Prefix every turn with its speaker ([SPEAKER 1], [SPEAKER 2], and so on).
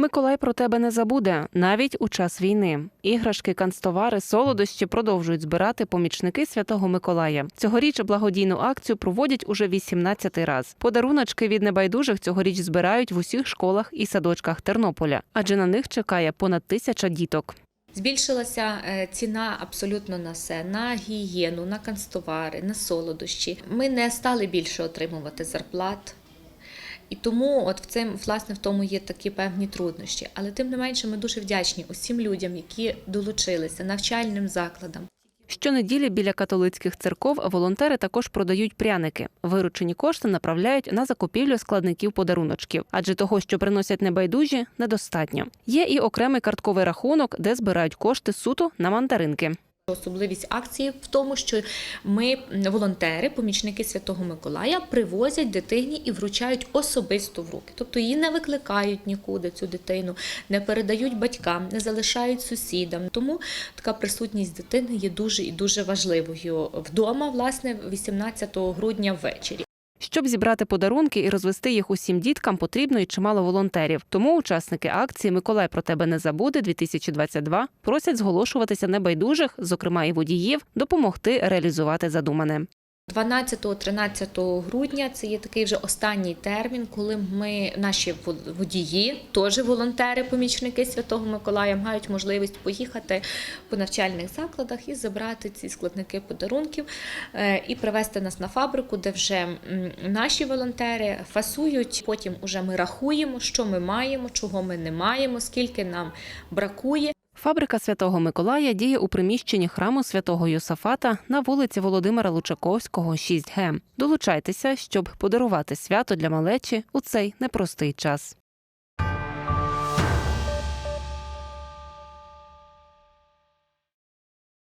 [SPEAKER 1] Миколай про тебе не забуде навіть у час війни. Іграшки, канцтовари, солодощі продовжують збирати помічники Святого Миколая. Цьогоріч благодійну акцію проводять уже 18-й раз. Подаруночки від небайдужих цьогоріч збирають в усіх школах і садочках Тернополя, адже на них чекає понад тисяча діток.
[SPEAKER 2] Збільшилася е, ціна абсолютно на все: на гігієну, на канцтовари, на солодощі. Ми не стали більше отримувати зарплат. І тому от в цим власне в тому є такі певні труднощі. Але тим не менше ми дуже вдячні усім людям, які долучилися навчальним закладам.
[SPEAKER 1] Щонеділі біля католицьких церков волонтери також продають пряники. Виручені кошти направляють на закупівлю складників подаруночків, адже того, що приносять небайдужі, недостатньо. Є і окремий картковий рахунок, де збирають кошти суто на мандаринки.
[SPEAKER 2] Особливість акції в тому, що ми, волонтери, помічники Святого Миколая, привозять дитині і вручають особисто в руки. Тобто її не викликають нікуди цю дитину, не передають батькам, не залишають сусідам. Тому така присутність дитини є дуже і дуже важливою вдома, власне, 18 грудня ввечері.
[SPEAKER 1] Щоб зібрати подарунки і розвести їх усім діткам, потрібно і чимало волонтерів. Тому учасники акції Миколай про тебе не забуде 2022 просять зголошуватися небайдужих, зокрема і водіїв, допомогти реалізувати задумане.
[SPEAKER 2] 12-13 грудня це є такий вже останній термін, коли ми, наші водії, теж волонтери, помічники Святого Миколая, мають можливість поїхати по навчальних закладах і забрати ці складники подарунків е, і привезти нас на фабрику, де вже наші волонтери фасують. Потім уже ми рахуємо, що ми маємо, чого ми не маємо, скільки нам бракує.
[SPEAKER 1] Фабрика Святого Миколая діє у приміщенні храму святого Йосафата на вулиці Володимира Лучаковського, 6Г. Долучайтеся, щоб подарувати свято для малечі у цей непростий час.